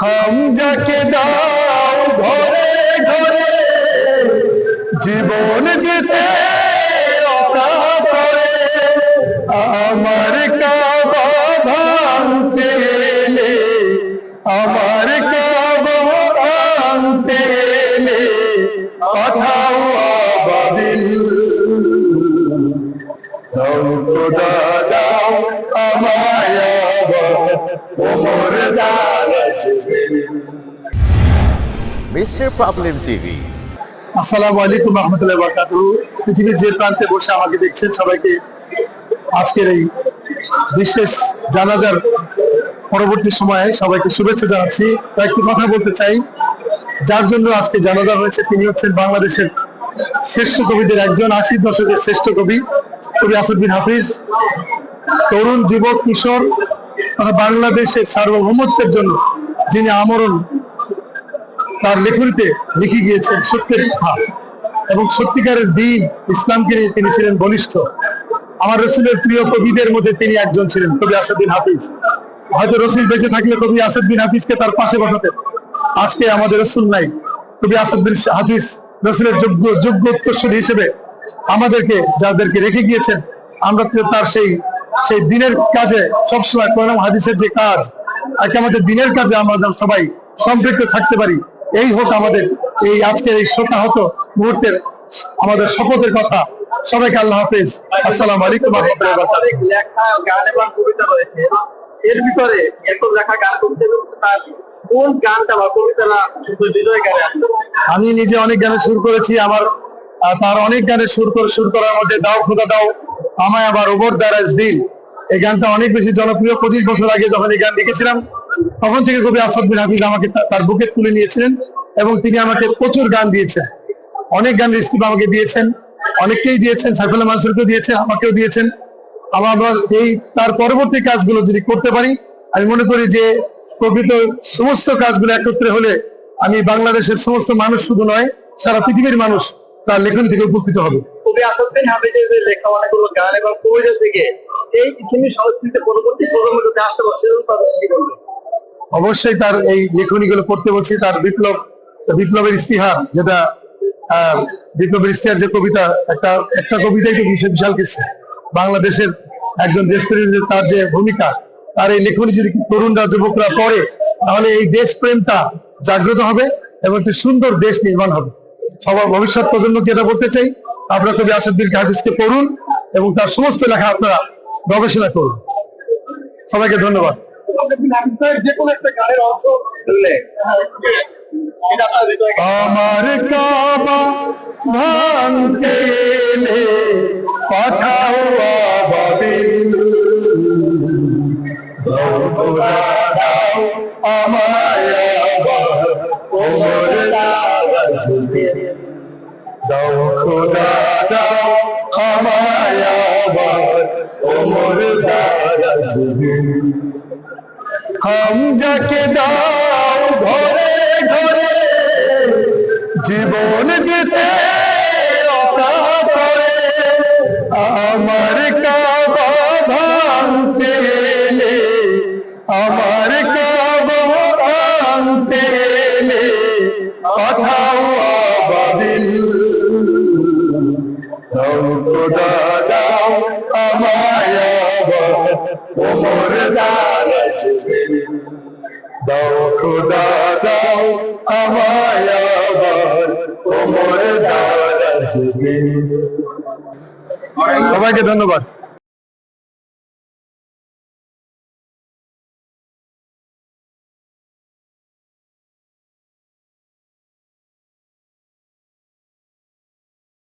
হাম যাকে দাও ঘরে ঘরে, জীবন দিতে অকাতরে আমার কাবা ভাঙতে আমার কাবা ভাঙতে পাঠাও আবাবিল দাও খোদা দাও আমায়। পৃথিবীর যে প্রান্তে বসে আমাকে দেখছেন সবাইকে আজকের এই বিশেষ জানাজার পরবর্তী সময়ে সবাইকে শুভেচ্ছা জানাচ্ছি। কয়েকটি কথা বলতে চাই। যার জন্য আজকে জানাজা হয়েছে তিনি হচ্ছেন বাংলাদেশের শ্রেষ্ঠ কবিদের একজন, আশি দশকের শ্রেষ্ঠ কবি কবি আসাদুদ্দিন হাফিজ। তরুণ যুবক কিশোর বাংলাদেশের সার্বভৌমত্বের জন্য যিনি আমরণ তার লেখনীতে লিখে গিয়েছেন সত্যের কথা। এবং সত্যিকারের দিন ইসলামকে নিয়ে তিনি ছিলেন বলিষ্ঠ। আমার রসুলের প্রিয় কবিদের মধ্যে তিনি একজন ছিলেন, কবি আসাদুদ্দিন হাফিজ। হয়তো রসুল বেঁচে থাকলে কবি আসাদুদ্দিন হাফিজকে তার পাশে বসাতেন। আজকে আমাদের রসুল নাই, কবি আসাদুদ্দিন হাফিজ রসুলের যোগ্য যোগ্য উত্তরসূরি হিসেবে আমাদেরকে, যাদেরকে রেখে গিয়েছেন, আমরা তার সেই সেই দিনের কাজে সবসময় কোরআন হাদিসের যে কাজ আজকে আমাদের দিনের কাজে আমরা যেন সবাই সম্পৃক্ত থাকতে পারি এই হোক আমাদের এই আজকের এই শোকাহত মুহূর্তের আমাদের শপথের কথা। সবাইকে আল্লাহ হাফেজ। আসসালামু আলাইকুম লেখা গান এবং কবিতা রয়েছে। এর ভিতরে এত লেখা গান করতে তার আমি নিজে অনেক গানে সুর করেছি আমার তার অনেক গানে সুর করে সুর করার মধ্যে দাও খোদা দাও আমায় আবার ওবর দারাজ দিল। এই গানটা অনেক বেশি জনপ্রিয়। পঁচিশ বছর আগে যখন এই গান লিখেছিলাম, তখন থেকে কবি আসাদ বিন হাফিজ আমাকে তার বুকে তুলে নিয়েছিলেন এবং তিনি আমাকে প্রচুর গান দিয়েছেন। অনেক গান রিস্কিপ আমাকে দিয়েছেন। অনেককেই দিয়েছেন। সাইফুল্লাহ মানসুরকেও দিয়েছেন, আমাকেও দিয়েছেন। আমার এই তার পরবর্তী কাজগুলো যদি করতে পারি, আমি মনে করি যে প্রকৃত সমস্ত কাজগুলো একত্রে হলে আমি বাংলাদেশের সমস্ত মানুষ শুধু নয়, সারা পৃথিবীর মানুষ তার লেখনী থেকে উপকৃত হবে। কবি আসাদুদ্দিন হাফিজের লেখা অনেকগুলো গান এবং কবিতা থেকে এই ইসলামী সংস্কৃতি পরবর্তী প্রজন্মের মধ্যে আসতে পারছে তাদের কি বলবে অবশ্যই তার এই লেখনীগুলো পড়তে বলছি, তার বিপ্লব, বিপ্লবের ইস্তিহার, যেটা বিপ্লবের ইস্তিহার যে কবিতা, একটা একটা কবিতাই তো বিশাল বিশাল কিছু। বাংলাদেশের একজন দেশপ্রেমীর তার যে ভূমিকা, তার এই লেখনী যদি তরুণরা, যুবকরা পড়ে, তাহলে এই দেশপ্রেমটা জাগ্রত হবে এবং একটি সুন্দর দেশ নির্মাণ হবে। সবার ভবিষ্যৎ প্রজন্মকে এটা বলতে চাই আপনারা কবি আসাদুদ্দিন হাফিজকে পড়ুন এবং তার সমস্ত লেখা আপনারা গবেষণা করুন সবাইকে ধন্যবাদ যে কোনো একটা গানের অংশ। আমার কাবা ভাঙতে এলে পাঠাও দাও আমায় ওমর দিল। দাও খোদা দাও আমায় আবার ওমর দারাজ দিল। হাম যাকে দাও ঘরে ঘরে জীবন দারাজ দিল। দাও খোদা দাও আমায় আবার ওমর দারাজ দিল। সবাইকে ধন্যবাদ